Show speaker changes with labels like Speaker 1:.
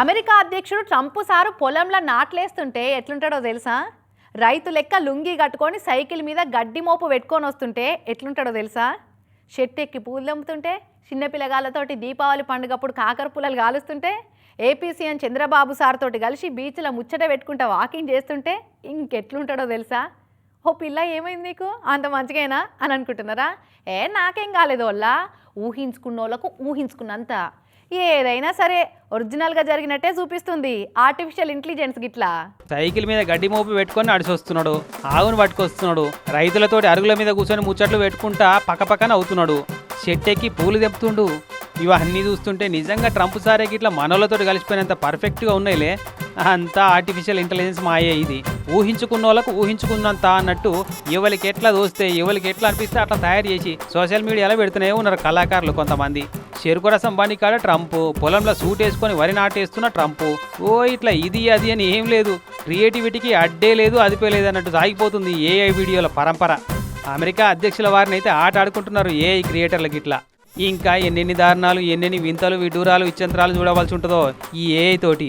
Speaker 1: America అధ్యక్షుడు Trump sir పొలంలో నాట్లేస్తుంటే ఎట్లుంటాడో తెలుసా? రైతు లెక్క లుంగి కట్టుకొని సైకిల్ మీద గడ్డి మోపు పెట్టుకొని వస్తుంటే ఎట్లుంటాడో తెలుసా? షెట్ ఎక్కి పూలు అమ్ముతుంటే చిన్నపిల్లగాళ్ళతోటి దీపావళి పండుగప్పుడు కాకర పుల్లలు కాలుస్తుంటే ఏపీ సీఎం చంద్రబాబు సార్ తోటి కలిసి బీచ్లో ముచ్చట పెట్టుకుంటా వాకింగ్ చేస్తుంటే ఇంకెట్లుంటాడో తెలుసా? ఓ పిల్ల ఏమైంది నీకు? అంత మంచిగైనా? అని అనుకుంటున్నారా? ఏ నాకేం కాలేదు వాళ్ళ ఊహించుకున్న వాళ్ళకు ఊహించుకున్నంత. ఏదైనా సరే ఒరిజినల్గా జరిగినట్టే చూపిస్తుంది. ఆర్టిఫిషియల్ ఇంటెలిజెన్స్ గిట్లా.
Speaker 2: సైకిల్ మీద గడ్డి మోపు పెట్టుకొని నడిచి వస్తున్నాడు ఆవును పట్టుకొస్తున్నాడు. రైతులతోటి అరుగుల మీద కూర్చొని ముచ్చట్లు పెట్టుకుంటా పక్కపక్కన అవుతున్నాడు. చెట్టెక్కి పూలు తెప్పుతుండు ఇవన్నీ చూస్తుంటే నిజంగా ట్రంప్ సారే గిట్ల మనోళ్ళతోటి కలిసిపోయినంత పర్ఫెక్ట్గా ఉన్నాయిలే. అంతా ఆర్టిఫిషియల్ ఇంటెలిజెన్స్ మాయే ఇది. ఊహించుకున్న వాళ్ళకు ఊహించుకున్నంత అన్నట్టు ఎవరికి ఎట్లా దోస్తే ఎవరికి ఎట్లా అనిపిస్తే అట్లా తయారు చేసి సోషల్ మీడియాలో పెడుతూనే ఉన్నారు కళాకారులు కొంతమంది. చెరుకు రసం బండి కాడ ట్రంప్. పొలంలో సూట్ వేసుకొని వరి నాటేస్తున్న ట్రంప్. ఓ ఇట్లా ఇది అది అని ఏం లేదు. క్రియేటివిటీకి అడ్డే లేదు అదిపే లేదు అన్నట్టు సాగిపోతుంది ఏఐ వీడియోల పరంపర. అమెరికా అధ్యక్షుల వారిని అయితే ఆట ఆడుకుంటున్నారు ఏఐ క్రియేటర్లకి ఇట్లా ఇంకా ఎన్నెన్ని దారుణాలు ఎన్నెన్ని వింతలు విడూరాలు విచంత్రాలు చూడవలసి ఉంటుందో ఈ ఏఐ తోటి.